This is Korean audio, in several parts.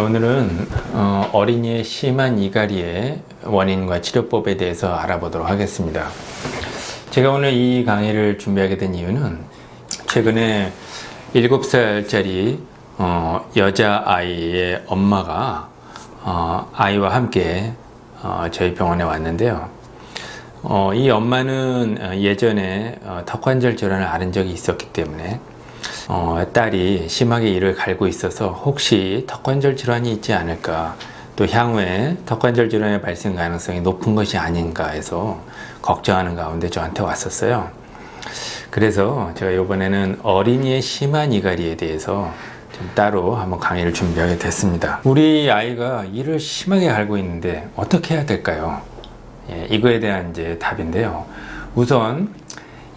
오늘은 어, 어린이의 심한 이갈이의 원인과 치료법에 대해서 알아보도록 하겠습니다. 제가 오늘 이 강의를 준비하게 된 이유는 최근에 7살짜리 어, 여자아이의 엄마가 어, 아이와 함께 어, 저희 병원에 왔는데요. 어, 이 엄마는 어, 예전에 어, 턱관절 질환을 앓은 적이 있었기 때문에 어, 딸이 심하게 이를 갈고 있어서 혹시 턱관절 질환이 있지 않을까 또 향후에 턱관절 질환의 발생 가능성이 높은 것이 아닌가 해서 걱정하는 가운데 저한테 왔었어요. 그래서 제가 이번에는 어린이의 심한 이갈이에 대해서 좀 따로 한번 강의를 준비하게 됐습니다. 우리 아이가 이를 심하게 갈고 있는데 어떻게 해야 될까요? 예, 이거에 대한 이제 답인데요. 우선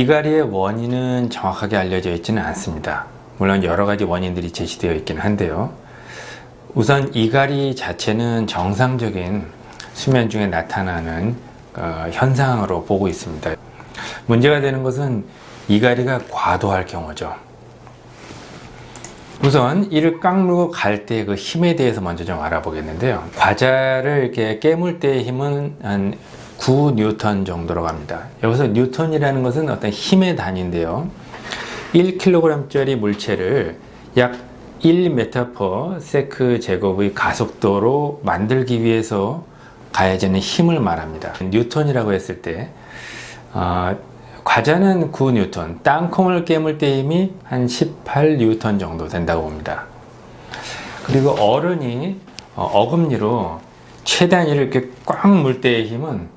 이갈이의 원인은 정확하게 알려져 있지는 않습니다. 물론 여러 가지 원인들이 제시되어 있긴 한데요. 우선 이갈이 자체는 정상적인 수면 중에 나타나는 어, 현상으로 보고 있습니다. 문제가 되는 것은 이갈이가 과도할 경우죠. 우선 이를 깡물고 갈 때 그 힘에 대해서 먼저 좀 알아보겠는데요. 과자를 이렇게 깨물 때의 힘은 한 9뉴턴 정도로 갑니다. 여기서 뉴턴이라는 것은 어떤 힘의 단위인데요. 1kg짜리 물체를 약 1m/s 제곱의 가속도로 만들기 위해서 가해지는 힘을 말합니다. 뉴턴이라고 했을 때 어, 과자는 9뉴턴, 땅콩을 깨물 때 힘이 한 18뉴턴 정도 된다고 봅니다. 그리고 어른이 어, 어금니로 최대한 이렇게 꽉 물 때의 힘은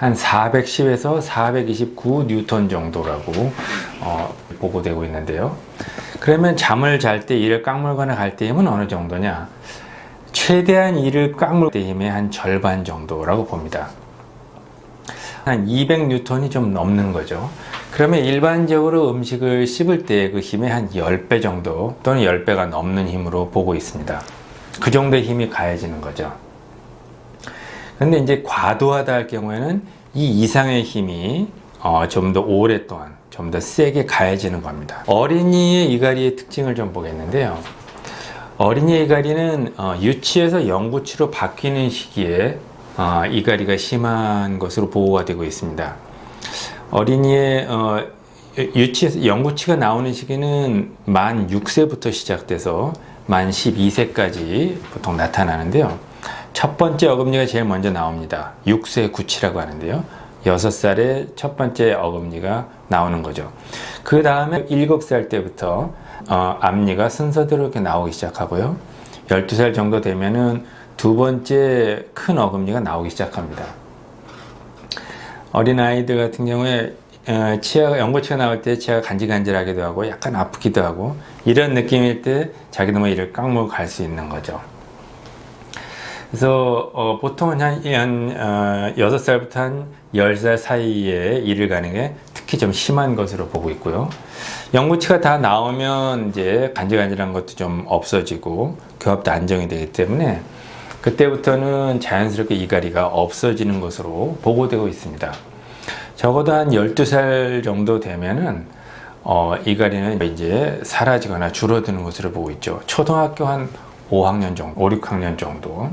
한 410에서 429 뉴턴 정도라고 어, 보고되고 있는데요. 그러면 잠을 잘 때 이를 깡물거나 갈 때 힘은 어느 정도냐? 최대한 이를 깡물 때 힘의 한 절반 정도라고 봅니다. 한 200 뉴턴이 좀 넘는 거죠. 그러면 일반적으로 음식을 씹을 때 그 힘의 한 10배 정도 또는 10배가 넘는 힘으로 보고 있습니다. 그 정도의 힘이 가해지는 거죠. 근데 이제 과도하다 할 경우에는 이 이상의 힘이 어, 좀 더 오랫동안 좀 더 세게 가해지는 겁니다. 어린이의 이갈이의 특징을 좀 보겠는데요. 어린이의 이갈이는 어, 유치에서 영구치로 바뀌는 시기에 어, 이갈이가 심한 것으로 보고가 되고 있습니다. 어린이의 어, 유치에서 영구치가 나오는 시기는 만 6세부터 시작돼서 만 12세까지 보통 나타나는데요. 첫 번째 어금니가 제일 먼저 나옵니다. 6세 구치라고 하는데요. 6살에 첫 번째 어금니가 나오는 거죠. 그 다음에 7살 때부터 어, 앞니가 순서대로 이렇게 나오기 시작하고요. 12살 정도 되면은 두 번째 큰 어금니가 나오기 시작합니다. 어린아이들 같은 경우에 어, 치아가 연고치가 나올 때 치아가 간질간질하기도 하고 약간 아프기도 하고 이런 느낌일 때 자기도 뭐 이를 깡물고 갈 수 있는 거죠. 그래서 어, 보통은 한, 한 어, 6살부터 한 10살 사이에 일을 가는 게 특히 좀 심한 것으로 보고 있고요. 영구치가 다 나오면 이제 간질간질한 것도 좀 없어지고 교합도 안정이 되기 때문에 그때부터는 자연스럽게 이갈이가 없어지는 것으로 보고되고 있습니다. 적어도 한 12살 정도 되면은 어, 이갈이는 이제 사라지거나 줄어드는 것으로 보고 있죠. 초등학교 한 5학년 정도, 5, 6학년 정도.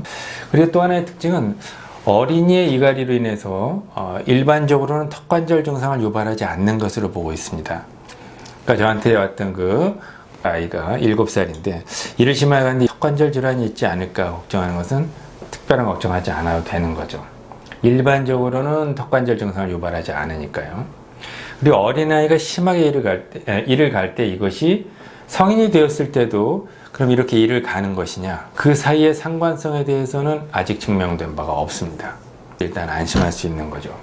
그리고 또 하나의 특징은 어린이의 이갈이로 인해서 어, 일반적으로는 턱관절 증상을 유발하지 않는 것으로 보고 있습니다. 그러니까 저한테 왔던 그 아이가 7살인데 이를 심하게 갔는데 턱관절 질환이 있지 않을까 걱정하는 것은 특별한 걱정하지 않아도 되는 거죠. 일반적으로는 턱관절 증상을 유발하지 않으니까요. 그리고 어린아이가 심하게 이를 갈 때, 에, 이를 갈 때 이것이 성인이 되었을 때도 그럼 이렇게 일을 가는 것이냐? 그 사이의 상관성에 대해서는 아직 증명된 바가 없습니다. 일단 안심할 수 있는 거죠.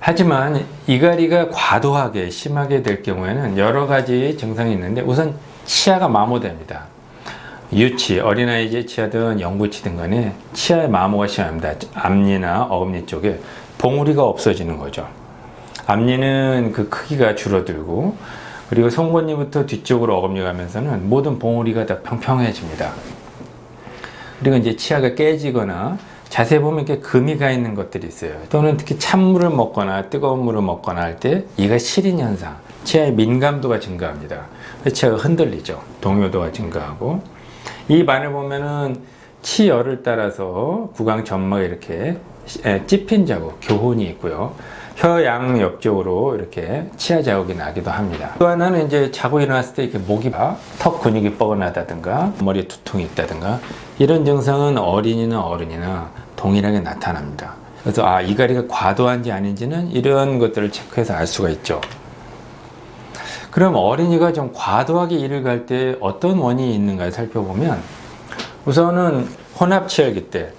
하지만 이갈이가 과도하게 심하게 될 경우에는 여러 가지 증상이 있는데 우선 치아가 마모됩니다. 유치, 어린아이의 치아든 영구치든 간에 치아의 마모가 심합니다. 앞니나 어금니 쪽에 봉우리가 없어지는 거죠. 앞니는 그 크기가 줄어들고 그리고 송곳니부터 뒤쪽으로 어금니 가면서는 모든 봉우리가 다 평평해집니다. 그리고 이제 치아가 깨지거나 자세히 보면 이렇게 금이 가 있는 것들이 있어요. 또는 특히 찬물을 먹거나 뜨거운 물을 먹거나 할 때 이가 시린 현상, 치아의 민감도가 증가합니다. 치아가 흔들리죠. 동요도가 증가하고 이 반을 보면은 치열을 따라서 구강 점막에 이렇게 에, 찝힌 자국, 교훈이 있고요. 혀양 옆 쪽으로 이렇게 치아 자국이 나기도 합니다. 또 하나는 이제 자고 일어났을 때 이렇게 목이 봐, 턱 근육이 뻐근하다든가, 머리에 두통이 있다든가, 이런 증상은 어린이나 어른이나 동일하게 나타납니다. 그래서 아, 이가리가 과도한지 아닌지는 이런 것들을 체크해서 알 수가 있죠. 그럼 어린이가 좀 과도하게 일을 갈때 어떤 원인이 있는가 살펴보면 우선은 혼합치열기 때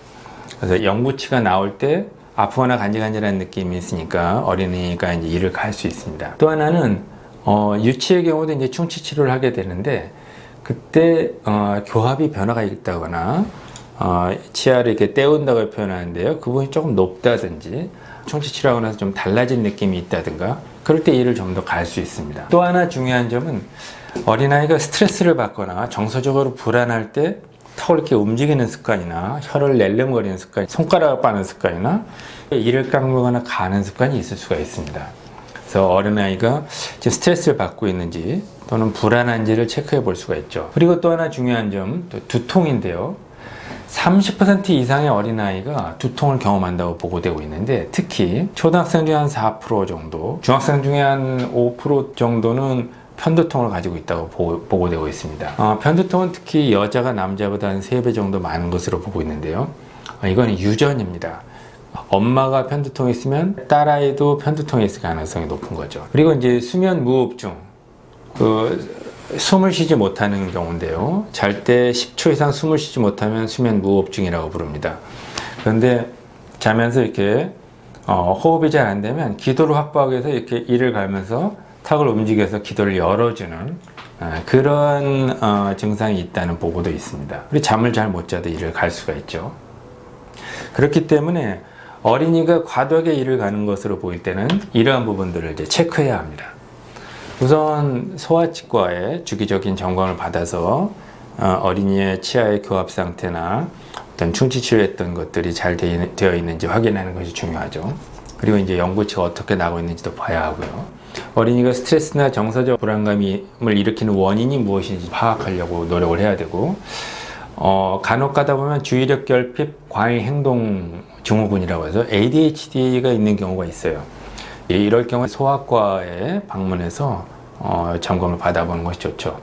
그래서 영구치가 나올 때 아프거나 간질간질한 느낌이 있으니까 어린이가 이제 일을 갈수 있습니다. 또 하나는 어, 유치의 경우도 이제 충치 치료를 하게 되는데 그때 어, 교합이 변화가 있다거나 어, 치아를 이렇게 떼운다고 표현하는데요. 그 부분이 조금 높다든지 충치 치료하고 나서 좀 달라진 느낌이 있다든가 그럴 때 일을 좀더 갈 수 있습니다. 또 하나 중요한 점은 어린아이가 스트레스를 받거나 정서적으로 불안할 때 턱을 이렇게 움직이는 습관이나 혀를 낼름거리는 습관, 손가락을 빠는 습관이나 이를 깎거나 가는 습관이 있을 수가 있습니다. 그래서 어린아이가 지금 스트레스를 받고 있는지 또는 불안한지를 체크해 볼 수가 있죠. 그리고 또 하나 중요한 점, 또 두통인데요. 30% 이상의 어린아이가 두통을 경험한다고 보고되고 있는데 특히 초등학생 중에 한 4% 정도, 중학생 중에 한 5% 정도는 편두통을 가지고 있다고 보, 보고 되고 있습니다. 어, 편두통은 특히 여자가 남자보다 한 3배 정도 많은 것으로 보고 있는데요. 어, 이건 유전입니다. 엄마가 편두통이 있으면 딸아이도 편두통이 있을 가능성이 높은 거죠. 그리고 이제 수면 무호흡증, 그 숨을 쉬지 못하는 경우인데요. 잘 때 10초 이상 숨을 쉬지 못하면 수면 무호흡증이라고 부릅니다. 그런데 자면서 이렇게 어, 호흡이 잘 안 되면 기도를 확보하기 위해서 이렇게 이를 갈면서 턱을 움직여서 기도를 열어주는 아, 그런 어, 증상이 있다는 보고도 있습니다. 우리 잠을 잘 못 자도 이를 갈 수가 있죠. 그렇기 때문에 어린이가 과도하게 일을 가는 것으로 보일 때는 이러한 부분들을 이제 체크해야 합니다. 우선 소아치과에 주기적인 점검을 받아서 어, 어린이의 치아의 교합 상태나 어떤 충치 치료했던 것들이 잘 되- 되어 있는지 확인하는 것이 중요하죠. 그리고 이제 연구치가 어떻게 나고 있는지도 봐야 하고요. 어린이가 스트레스나 정서적 불안감을 일으키는 원인이 무엇인지 파악하려고 노력을 해야 되고, 어, 간혹 가다 보면 주의력 결핍 과잉 행동 증후군이라고 해서 ADHD가 있는 경우가 있어요. 예, 이럴 경우 소아과에 방문해서 어, 점검을 받아보는 것이 좋죠.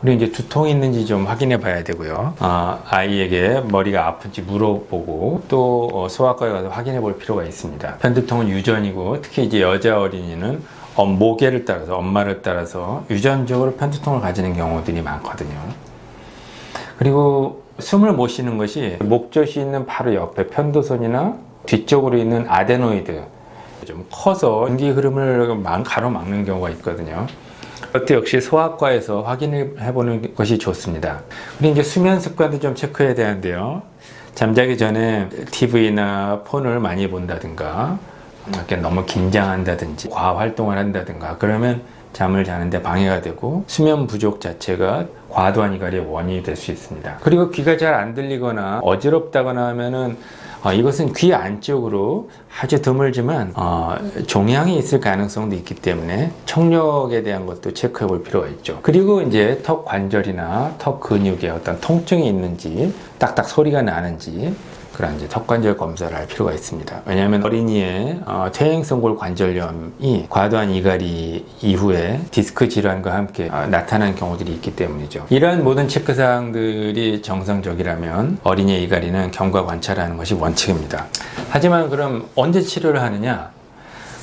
그리고 이제 두통이 있는지 좀 확인해 봐야 되고요. 아, 아이에게 머리가 아픈지 물어보고 또 어, 소아과에 가서 확인해 볼 필요가 있습니다. 편두통은 유전이고 특히 이제 여자 어린이는 어, 모계를 따라서 엄마를 따라서 유전적으로 편두통을 가지는 경우들이 많거든요. 그리고 숨을 못 쉬는 것이 목젖이 있는 바로 옆에 편도선이나 뒤쪽으로 있는 아데노이드 좀 커서 공기 흐름을 막- 가로막는 경우가 있거든요. 이것도 역시 소아과에서 확인해 보는 것이 좋습니다. 그리고 이제 수면 습관도 좀 체크해야 되는데요. 잠자기 전에 TV나 폰을 많이 본다든가, 이렇게 너무 긴장한다든지, 과학 활동을 한다든가, 그러면 잠을 자는데 방해가 되고 수면 부족 자체가 과도한 이갈의 원인이 될 수 있습니다. 그리고 귀가 잘 안 들리거나 어지럽다거나 하면은 어, 이것은 귀 안쪽으로 아주 드물지만 어, 종양이 있을 가능성도 있기 때문에 청력에 대한 것도 체크해 볼 필요가 있죠. 그리고 이제 턱 관절이나 턱 근육에 어떤 통증이 있는지 딱딱 소리가 나는지 그런 이제 턱관절 검사를 할 필요가 있습니다. 왜냐하면 어린이의 어, 퇴행성골 관절염이 과도한 이갈이 이후에 디스크 질환과 함께 어, 나타나는 경우들이 있기 때문이죠. 이러한 모든 체크 사항들이 정상적이라면 어린이의 이갈이는 경과 관찰하는 것이 원칙입니다. 하지만 그럼 언제 치료를 하느냐?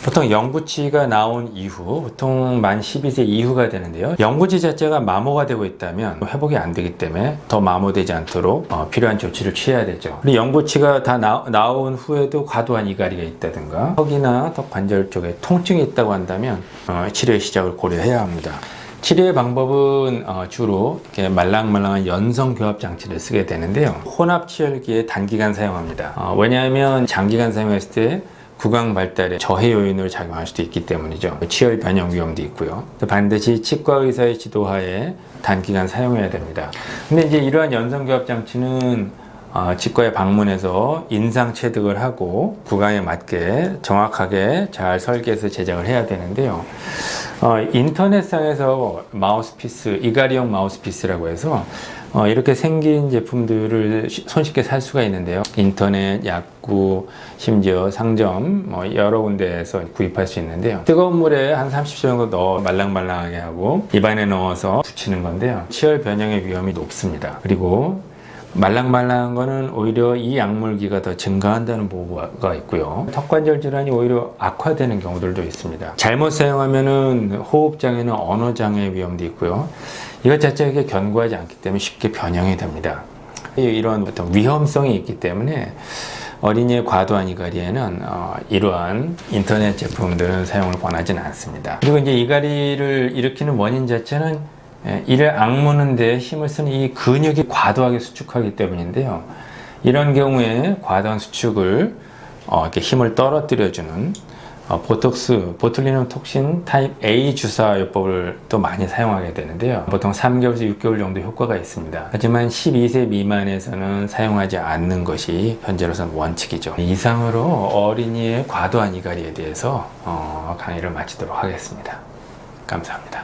보통 영구치가 나온 이후, 보통 만 12세 이후가 되는데요. 영구치 자체가 마모가 되고 있다면 회복이 안 되기 때문에 더 마모되지 않도록 어, 필요한 조치를 취해야 되죠. 그리고 영구치가 다 나, 나온 후에도 과도한 이갈이가 있다든가 턱이나 턱 관절 쪽에 통증이 있다고 한다면 어, 치료의 시작을 고려해야 합니다. 치료의 방법은 어, 주로 이렇게 말랑말랑한 연성 교합 장치를 쓰게 되는데요. 혼합 치열기에 단기간 사용합니다. 어, 왜냐하면 장기간 사용했을 때 구강 발달에 저해 요인으로 작용할 수도 있기 때문이죠. 치열 변형 위험도 있고요. 또 반드시 치과 의사의 지도하에 단기간 사용해야 됩니다. 근데 이제 이러한 연성 교합 장치는 어, 치과에 방문해서 인상 체득을 하고 구강에 맞게 정확하게 잘 설계해서 제작을 해야 되는데요. 어, 인터넷상에서 마우스피스, 이가리용 마우스피스라고 해서 어, 이렇게 생긴 제품들을 쉬- 손쉽게 살 수가 있는데요. 인터넷, 약구, 심지어 상점 뭐 여러 군데에서 구입할 수 있는데요. 뜨거운 물에 한 30초 정도 넣어 말랑말랑하게 하고 입안에 넣어서 붙이는 건데요. 치열 변형의 위험이 높습니다. 그리고 말랑말랑한 거는 오히려 이 약물기가 더 증가한다는 보고가 있고요. 턱관절 질환이 오히려 악화되는 경우들도 있습니다. 잘못 사용하면은 호흡장애나 언어장애 위험도 있고요. 이것 자체가 견고하지 않기 때문에 쉽게 변형이 됩니다. 이- 이런 어떤 위험성이 있기 때문에 어린이의 과도한 이갈이에는 어, 이러한 인터넷 제품들은 사용을 권하지는 않습니다. 그리고 이제 이갈이를 일으키는 원인 자체는 예, 이를 악무는 데 힘을 쓰는 이 근육이 과도하게 수축하기 때문인데요. 이런 경우에 과도한 수축을 어, 이렇게 힘을 떨어뜨려주는 어, 보톡스, 보툴리눔 톡신 타입 A 주사 요법을 또 많이 사용하게 되는데요. 보통 3개월에서 6개월 정도 효과가 있습니다. 하지만 12세 미만에서는 사용하지 않는 것이 현재로서는 원칙이죠. 이상으로 어린이의 과도한 이갈이에 대해서 어, 강의를 마치도록 하겠습니다. 감사합니다.